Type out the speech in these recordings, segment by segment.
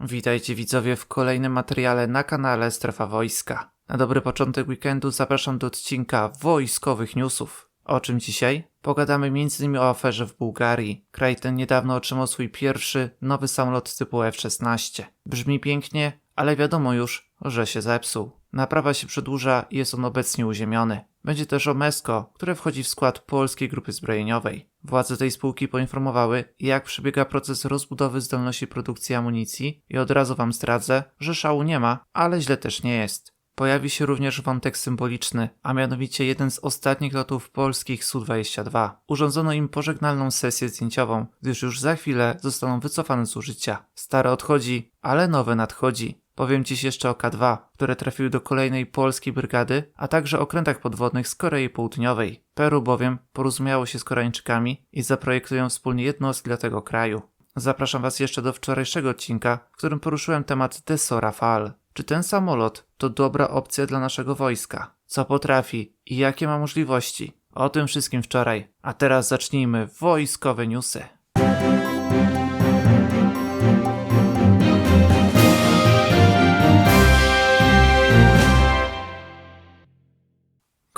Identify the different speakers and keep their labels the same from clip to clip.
Speaker 1: Witajcie widzowie w kolejnym materiale na kanale Strefa Wojska. Na dobry początek weekendu zapraszam do odcinka wojskowych newsów. O czym dzisiaj? Pogadamy m.in. o aferze w Bułgarii. Kraj ten niedawno otrzymał swój pierwszy nowy samolot typu F-16. Brzmi pięknie, ale wiadomo już, że się zepsuł. Naprawa się przedłuża i jest on obecnie uziemiony. Będzie też o MESCO, które wchodzi w skład polskiej grupy zbrojeniowej. Władze tej spółki poinformowały, jak przebiega proces rozbudowy zdolności produkcji amunicji i od razu wam zdradzę, że szału nie ma, ale źle też nie jest. Pojawi się również wątek symboliczny, a mianowicie jeden z ostatnich lotów polskich Su-22. Urządzono im pożegnalną sesję zdjęciową, gdyż już za chwilę zostaną wycofane z użycia. Stare odchodzi, ale nowe nadchodzi. Powiem Dziś jeszcze o K2, które trafiły do kolejnej polskiej brygady, a także okrętach podwodnych z Korei Południowej. Peru bowiem porozumiało się z Koreańczykami i zaprojektują wspólnie jednostki dla tego kraju. Zapraszam Was jeszcze do wczorajszego odcinka, w którym poruszyłem temat Deso Rafale. Czy ten samolot to dobra opcja dla naszego wojska? Co potrafi i jakie ma możliwości? O tym wszystkim wczoraj. A teraz zacznijmy wojskowe newsy.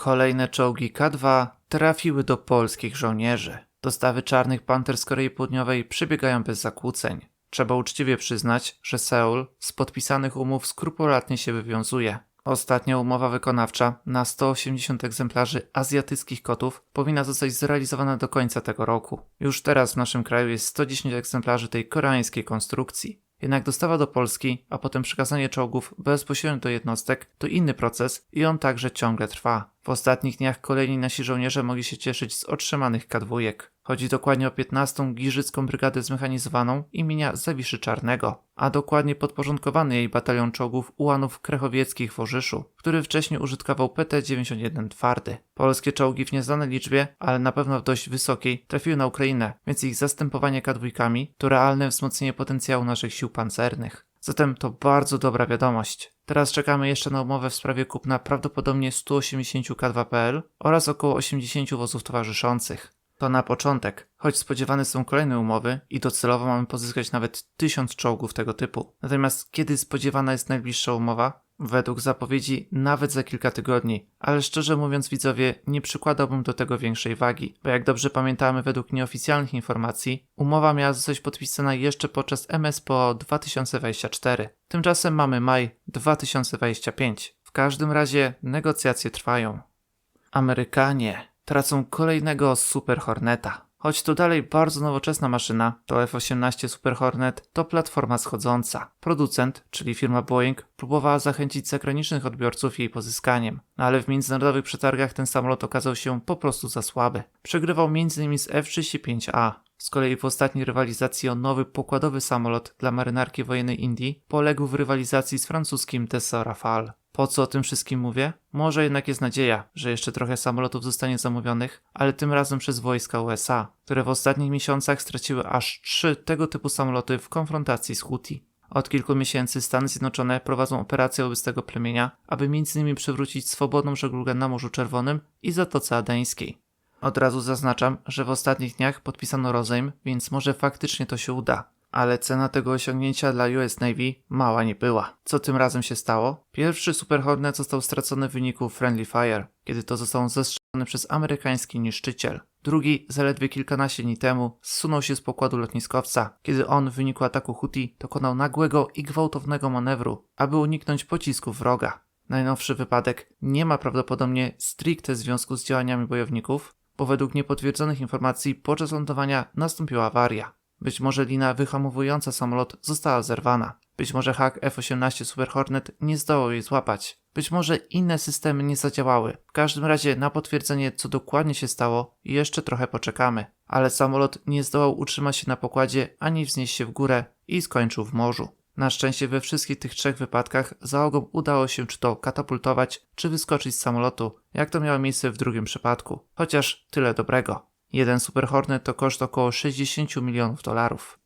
Speaker 1: Kolejne czołgi K2 trafiły do polskich żołnierzy. Dostawy czarnych panter z Korei Południowej przebiegają bez zakłóceń. Trzeba uczciwie przyznać, że Seul z podpisanych umów skrupulatnie się wywiązuje. Ostatnia umowa wykonawcza na 180 egzemplarzy azjatyckich kotów powinna zostać zrealizowana do końca tego roku. Już teraz w naszym kraju jest 110 egzemplarzy tej koreańskiej konstrukcji. Jednak dostawa do Polski, a potem przekazanie czołgów bezpośrednio do jednostek to inny proces i on także ciągle trwa. W ostatnich dniach kolejni nasi żołnierze mogli się cieszyć z otrzymanych kadwójek. Chodzi dokładnie o 15. Giżycką Brygadę Zmechanizowaną imienia Zawiszy Czarnego, a dokładnie podporządkowany jej batalion czołgów ułanów krechowieckich w Orzyszu, który wcześniej użytkował PT-91 twardy. Polskie czołgi w nieznanej liczbie, ale na pewno w dość wysokiej, trafiły na Ukrainę, więc ich zastępowanie kadwójkami to realne wzmocnienie potencjału naszych sił pancernych. Zatem to bardzo dobra wiadomość. Teraz czekamy jeszcze na umowę w sprawie kupna prawdopodobnie 180 K2PL oraz około 80 wozów towarzyszących. To na początek, choć spodziewane są kolejne umowy i docelowo mamy pozyskać nawet 1000 czołgów tego typu. Natomiast kiedy spodziewana jest najbliższa umowa? Według zapowiedzi nawet za kilka tygodni, ale szczerze mówiąc widzowie nie przykładałbym do tego większej wagi, bo jak dobrze pamiętamy według nieoficjalnych informacji, umowa miała zostać podpisana jeszcze podczas MSPO 2024. Tymczasem mamy maj 2025. W każdym razie negocjacje trwają. Amerykanie tracą kolejnego Super Horneta. Choć to dalej bardzo nowoczesna maszyna, to F-18 Super Hornet to platforma schodząca. Producent, czyli firma Boeing, próbowała zachęcić zagranicznych odbiorców jej pozyskaniem, no ale w międzynarodowych przetargach ten samolot okazał się po prostu za słaby. Przegrywał m.in. z F-35A. Z kolei w ostatniej rywalizacji o nowy pokładowy samolot dla marynarki wojennej Indii poległ w rywalizacji z francuskim Dassault Rafale. Po co o tym wszystkim mówię? Może jednak jest nadzieja, że jeszcze trochę samolotów zostanie zamówionych, ale tym razem przez wojska USA, które w ostatnich miesiącach straciły aż trzy tego typu samoloty w konfrontacji z Houthi. Od kilku miesięcy Stany Zjednoczone prowadzą operację wobec tego plemienia, aby m.in. przywrócić swobodną żeglugę na Morzu Czerwonym i Zatoce Adeńskiej. Od razu zaznaczam, że w ostatnich dniach podpisano rozejm, więc może faktycznie to się uda ale cena tego osiągnięcia dla US Navy mała nie była. Co tym razem się stało? Pierwszy Super Hornet został stracony w wyniku Friendly Fire, kiedy to został zestrzelony przez amerykański niszczyciel. Drugi, zaledwie kilkanaście dni temu, zsunął się z pokładu lotniskowca, kiedy on w wyniku ataku Houthi dokonał nagłego i gwałtownego manewru, aby uniknąć pocisków wroga. Najnowszy wypadek nie ma prawdopodobnie stricte związku z działaniami bojowników, bo według niepotwierdzonych informacji podczas lądowania nastąpiła awaria. Być może lina wyhamowująca samolot została zerwana. Być może hak F-18 Super Hornet nie zdołał jej złapać. Być może inne systemy nie zadziałały. W każdym razie na potwierdzenie, co dokładnie się stało, jeszcze trochę poczekamy. Ale samolot nie zdołał utrzymać się na pokładzie ani wznieść się w górę i skończył w morzu. Na szczęście we wszystkich tych trzech wypadkach załogom udało się czy to katapultować, czy wyskoczyć z samolotu, jak to miało miejsce w drugim przypadku. Chociaż tyle dobrego. Jeden Super Hornet to koszt około 60 milionów dolarów.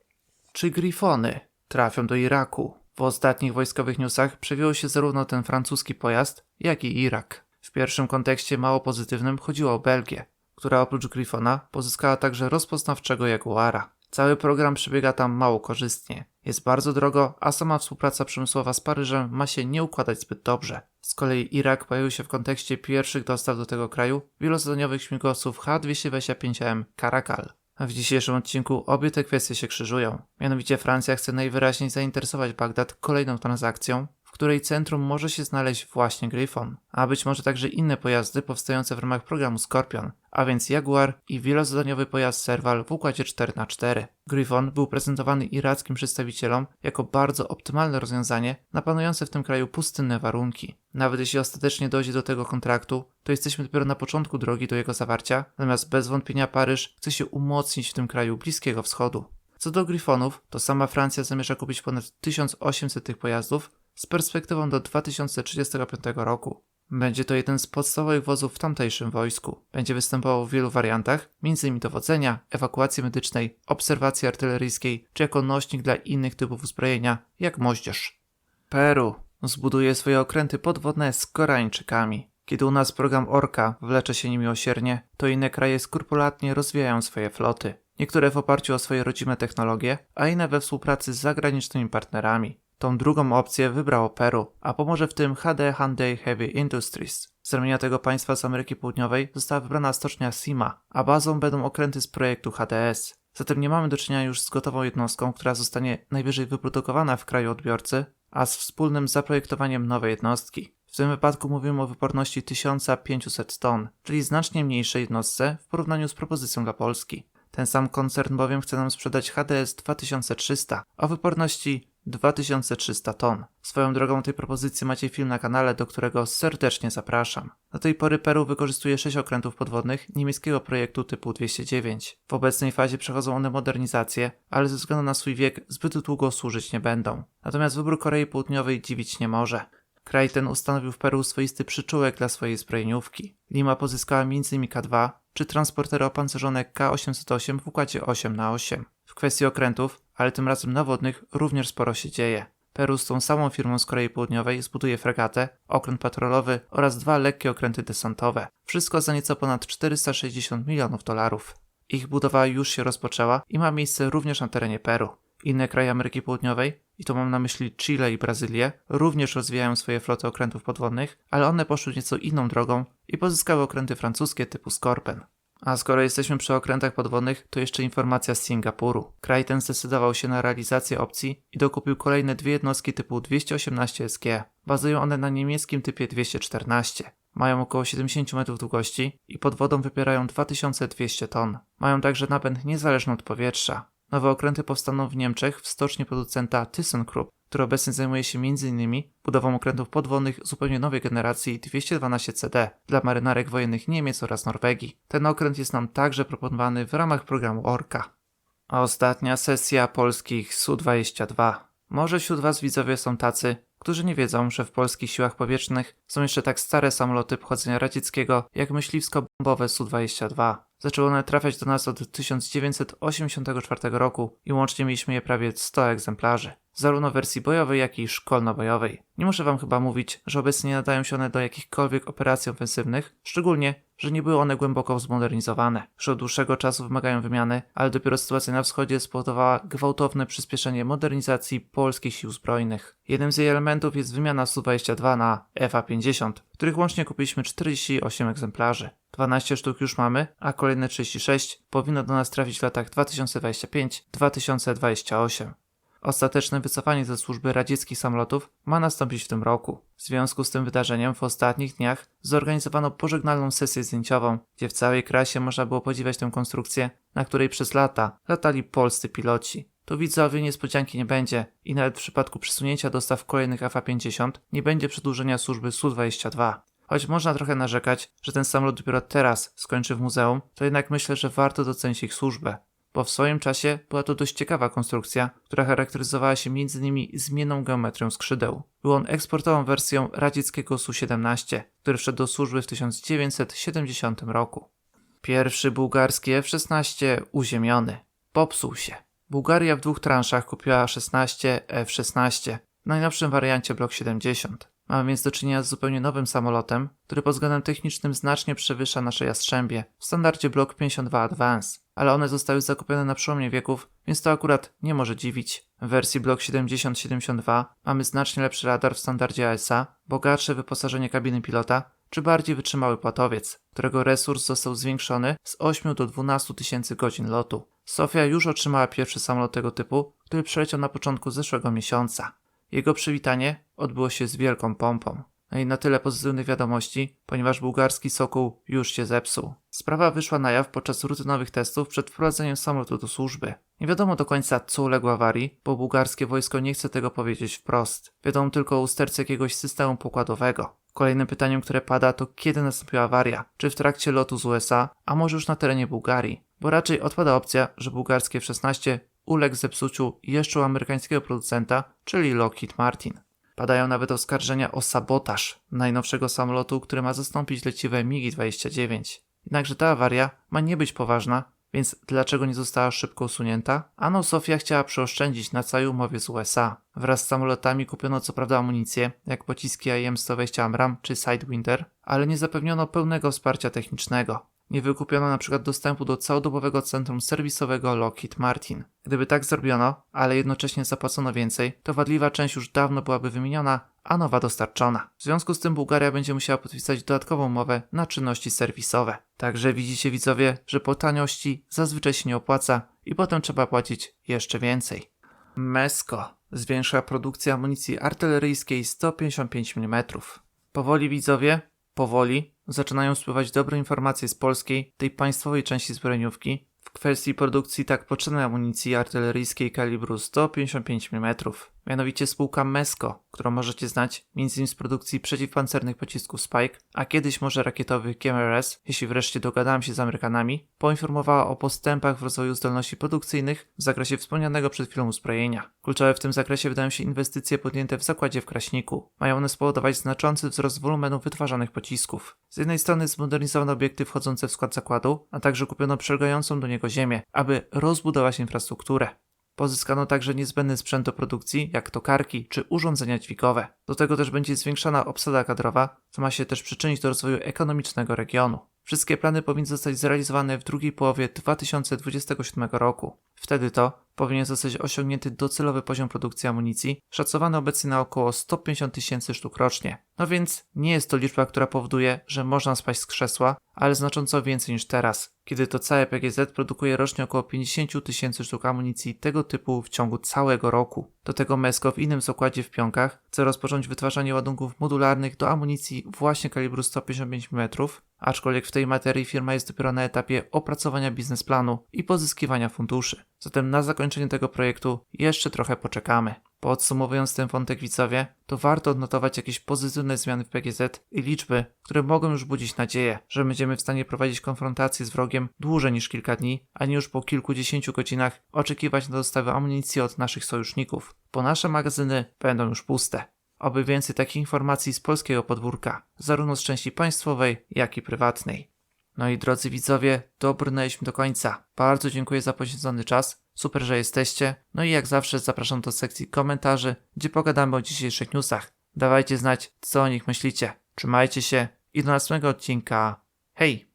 Speaker 1: Czy Grifony trafią do Iraku? W ostatnich wojskowych newsach przewijał się zarówno ten francuski pojazd, jak i Irak. W pierwszym kontekście mało pozytywnym chodziło o Belgię, która oprócz Grifona pozyskała także rozpoznawczego Jaguara. Cały program przebiega tam mało korzystnie. Jest bardzo drogo, a sama współpraca przemysłowa z Paryżem ma się nie układać zbyt dobrze. Z kolei Irak pojawił się w kontekście pierwszych dostaw do tego kraju wielozadaniowych śmigłowców H-225M Caracal. W dzisiejszym odcinku obie te kwestie się krzyżują. Mianowicie Francja chce najwyraźniej zainteresować Bagdad kolejną transakcją, której centrum może się znaleźć właśnie Gryfon, a być może także inne pojazdy powstające w ramach programu Scorpion, a więc Jaguar i wielozadaniowy pojazd Serval w układzie 4x4. Gryfon był prezentowany irackim przedstawicielom jako bardzo optymalne rozwiązanie na panujące w tym kraju pustynne warunki. Nawet jeśli ostatecznie dojdzie do tego kontraktu, to jesteśmy dopiero na początku drogi do jego zawarcia, natomiast bez wątpienia Paryż chce się umocnić w tym kraju Bliskiego Wschodu. Co do Gryfonów, to sama Francja zamierza kupić ponad 1800 tych pojazdów z perspektywą do 2035 roku. Będzie to jeden z podstawowych wozów w tamtejszym wojsku. Będzie występował w wielu wariantach, m.in. dowodzenia, ewakuacji medycznej, obserwacji artyleryjskiej, czy jako nośnik dla innych typów uzbrojenia, jak moździerz. Peru zbuduje swoje okręty podwodne z Koreańczykami. Kiedy u nas program Orka wlecze się niemiłosiernie, to inne kraje skrupulatnie rozwijają swoje floty. Niektóre w oparciu o swoje rodzime technologie, a inne we współpracy z zagranicznymi partnerami. Tą drugą opcję wybrało Peru, a pomoże w tym HD Hyundai Heavy Industries. Z ramienia tego państwa z Ameryki Południowej została wybrana stocznia SIMA, a bazą będą okręty z projektu HDS. Zatem nie mamy do czynienia już z gotową jednostką, która zostanie najwyżej wyprodukowana w kraju odbiorcy, a z wspólnym zaprojektowaniem nowej jednostki. W tym wypadku mówimy o wyporności 1500 ton, czyli znacznie mniejszej jednostce w porównaniu z propozycją dla Polski. Ten sam koncern bowiem chce nam sprzedać HDS 2300 o wyporności 2300 ton. Swoją drogą tej propozycji macie film na kanale, do którego serdecznie zapraszam. Do tej pory Peru wykorzystuje 6 okrętów podwodnych niemieckiego projektu typu 209. W obecnej fazie przechodzą one modernizację, ale ze względu na swój wiek zbyt długo służyć nie będą. Natomiast wybór Korei Południowej dziwić nie może. Kraj ten ustanowił w Peru swoisty przyczółek dla swojej zbrojeniówki. Lima pozyskała m.in. K2 czy transportery opancerzone K808 w układzie 8x8. W kwestii okrętów, ale tym razem nawodnych, również sporo się dzieje. Peru z tą samą firmą z Korei Południowej zbuduje fregatę, okręt patrolowy oraz dwa lekkie okręty desantowe. Wszystko za nieco ponad 460 milionów dolarów. Ich budowa już się rozpoczęła i ma miejsce również na terenie Peru. Inne kraje Ameryki Południowej, i tu mam na myśli Chile i Brazylię, również rozwijają swoje floty okrętów podwodnych, ale one poszły nieco inną drogą i pozyskały okręty francuskie typu Skorpen. A skoro jesteśmy przy okrętach podwodnych, to jeszcze informacja z Singapuru. Kraj ten zdecydował się na realizację opcji i dokupił kolejne dwie jednostki typu 218 SG. Bazują one na niemieckim typie 214. Mają około 70 metrów długości i pod wodą wypierają 2200 ton. Mają także napęd niezależny od powietrza. Nowe okręty powstaną w Niemczech w stoczni producenta ThyssenKrupp, który obecnie zajmuje się m.in. budową okrętów podwodnych zupełnie nowej generacji 212CD dla marynarek wojennych Niemiec oraz Norwegii. Ten okręt jest nam także proponowany w ramach programu Orka. A ostatnia sesja polskich Su-22. Może wśród Was widzowie są tacy, którzy nie wiedzą, że w polskich siłach powietrznych są jeszcze tak stare samoloty pochodzenia radzieckiego jak myśliwsko-bombowe Su-22. Zaczęły one trafiać do nas od 1984 roku i łącznie mieliśmy je prawie 100 egzemplarzy. Zarówno w wersji bojowej, jak i szkolno-bojowej. Nie muszę wam chyba mówić, że obecnie nie nadają się one do jakichkolwiek operacji ofensywnych, szczególnie, że nie były one głęboko zmodernizowane, że od dłuższego czasu wymagają wymiany, ale dopiero sytuacja na wschodzie spowodowała gwałtowne przyspieszenie modernizacji polskich sił zbrojnych. Jednym z jej elementów jest wymiana Su-22 na FA-50, których łącznie kupiliśmy 48 egzemplarzy. 12 sztuk już mamy, a kolejne 36 powinno do nas trafić w latach 2025-2028. Ostateczne wycofanie ze służby radzieckich samolotów ma nastąpić w tym roku. W związku z tym wydarzeniem w ostatnich dniach zorganizowano pożegnalną sesję zdjęciową, gdzie w całej krasie można było podziwiać tę konstrukcję, na której przez lata latali polscy piloci. Tu widzowie niespodzianki nie będzie i nawet w przypadku przesunięcia dostaw kolejnych AFA-50 nie będzie przedłużenia służby Su-22. Choć można trochę narzekać, że ten samolot dopiero teraz skończy w muzeum, to jednak myślę, że warto docenić ich służbę bo w swoim czasie była to dość ciekawa konstrukcja, która charakteryzowała się m.in. zmienną geometrią skrzydeł. Był on eksportową wersją radzieckiego Su-17, który wszedł do służby w 1970 roku. Pierwszy bułgarski F-16 uziemiony. Popsuł się. Bułgaria w dwóch transzach kupiła 16 F-16, w najnowszym wariancie Block 70. Mamy więc do czynienia z zupełnie nowym samolotem, który pod względem technicznym znacznie przewyższa nasze Jastrzębie w standardzie Block 52 Advance, ale one zostały zakupione na przełomie wieków, więc to akurat nie może dziwić. W wersji Block 7072 mamy znacznie lepszy radar w standardzie ASA, bogatsze wyposażenie kabiny pilota, czy bardziej wytrzymały płatowiec, którego resurs został zwiększony z 8 do 12 tysięcy godzin lotu. Sofia już otrzymała pierwszy samolot tego typu, który przeleciał na początku zeszłego miesiąca. Jego przywitanie odbyło się z wielką pompą. No i na tyle pozytywnych wiadomości, ponieważ bułgarski Sokół już się zepsuł. Sprawa wyszła na jaw podczas rutynowych testów przed wprowadzeniem samolotu do służby. Nie wiadomo do końca, co uległo awarii, bo bułgarskie wojsko nie chce tego powiedzieć wprost. Wiadomo tylko o usterce jakiegoś systemu pokładowego. Kolejnym pytaniem, które pada, to kiedy nastąpiła awaria? Czy w trakcie lotu z USA, a może już na terenie Bułgarii? Bo raczej odpada opcja, że bułgarskie F-16 uległ zepsuciu jeszcze u amerykańskiego producenta, czyli Lockheed Martin. Padają nawet oskarżenia o sabotaż najnowszego samolotu, który ma zastąpić leciwe MiG-29. Jednakże ta awaria ma nie być poważna, więc dlaczego nie została szybko usunięta? Ano Sofia chciała przeoszczędzić na całej umowie z USA. Wraz z samolotami kupiono co prawda amunicję, jak pociski IM-120 Amram czy Sidewinder, ale nie zapewniono pełnego wsparcia technicznego. Nie wykupiono na przykład dostępu do całodobowego centrum serwisowego Lockheed Martin. Gdyby tak zrobiono, ale jednocześnie zapłacono więcej, to wadliwa część już dawno byłaby wymieniona, a nowa dostarczona. W związku z tym Bułgaria będzie musiała podpisać dodatkową umowę na czynności serwisowe. Także widzicie widzowie, że po taniości zazwyczaj się nie opłaca i potem trzeba płacić jeszcze więcej. Mesko zwiększa produkcję amunicji artyleryjskiej 155 mm. Powoli widzowie, powoli zaczynają spływać dobre informacje z polskiej, tej państwowej części zbrojeniówki w kwestii produkcji tak potrzebnej amunicji artyleryjskiej kalibru 155 mm. Mianowicie spółka Mesko, którą możecie znać m.in. z produkcji przeciwpancernych pocisków Spike, a kiedyś może rakietowych GMRS, jeśli wreszcie dogadałem się z Amerykanami, poinformowała o postępach w rozwoju zdolności produkcyjnych w zakresie wspomnianego przed chwilą uzbrojenia. Kluczowe w tym zakresie wydają się inwestycje podjęte w zakładzie w Kraśniku. Mają one spowodować znaczący wzrost wolumenu wytwarzanych pocisków. Z jednej strony zmodernizowano obiekty wchodzące w skład zakładu, a także kupiono przylegającą do niego ziemię, aby rozbudować infrastrukturę. Pozyskano także niezbędny sprzęt do produkcji, jak tokarki czy urządzenia dźwigowe. Do tego też będzie zwiększona obsada kadrowa, co ma się też przyczynić do rozwoju ekonomicznego regionu. Wszystkie plany powinny zostać zrealizowane w drugiej połowie 2027 roku. Wtedy to powinien zostać osiągnięty docelowy poziom produkcji amunicji, szacowany obecnie na około 150 tysięcy sztuk rocznie. No więc nie jest to liczba, która powoduje, że można spaść z krzesła, ale znacząco więcej niż teraz, kiedy to całe PGZ produkuje rocznie około 50 tysięcy sztuk amunicji tego typu w ciągu całego roku. Do tego MESCO w innym zakładzie w Pionkach chce rozpocząć wytwarzanie ładunków modularnych do amunicji właśnie kalibru 155 mm, aczkolwiek w tej materii firma jest dopiero na etapie opracowania biznesplanu i pozyskiwania funduszy. Zatem na zakończenie tego projektu jeszcze trochę poczekamy. Podsumowując ten wątek widzowie, to warto odnotować jakieś pozytywne zmiany w PGZ i liczby, które mogą już budzić nadzieję, że będziemy w stanie prowadzić konfrontację z wrogiem dłużej niż kilka dni, a nie już po kilkudziesięciu godzinach oczekiwać na dostawę amunicji od naszych sojuszników, bo nasze magazyny będą już puste. Oby więcej takich informacji z polskiego podwórka, zarówno z części państwowej, jak i prywatnej. No i drodzy widzowie, dobrnęliśmy do końca. Bardzo dziękuję za poświęcony czas. Super, że jesteście. No i jak zawsze zapraszam do sekcji komentarzy, gdzie pogadamy o dzisiejszych newsach. Dawajcie znać, co o nich myślicie. Trzymajcie się i do następnego odcinka. Hej!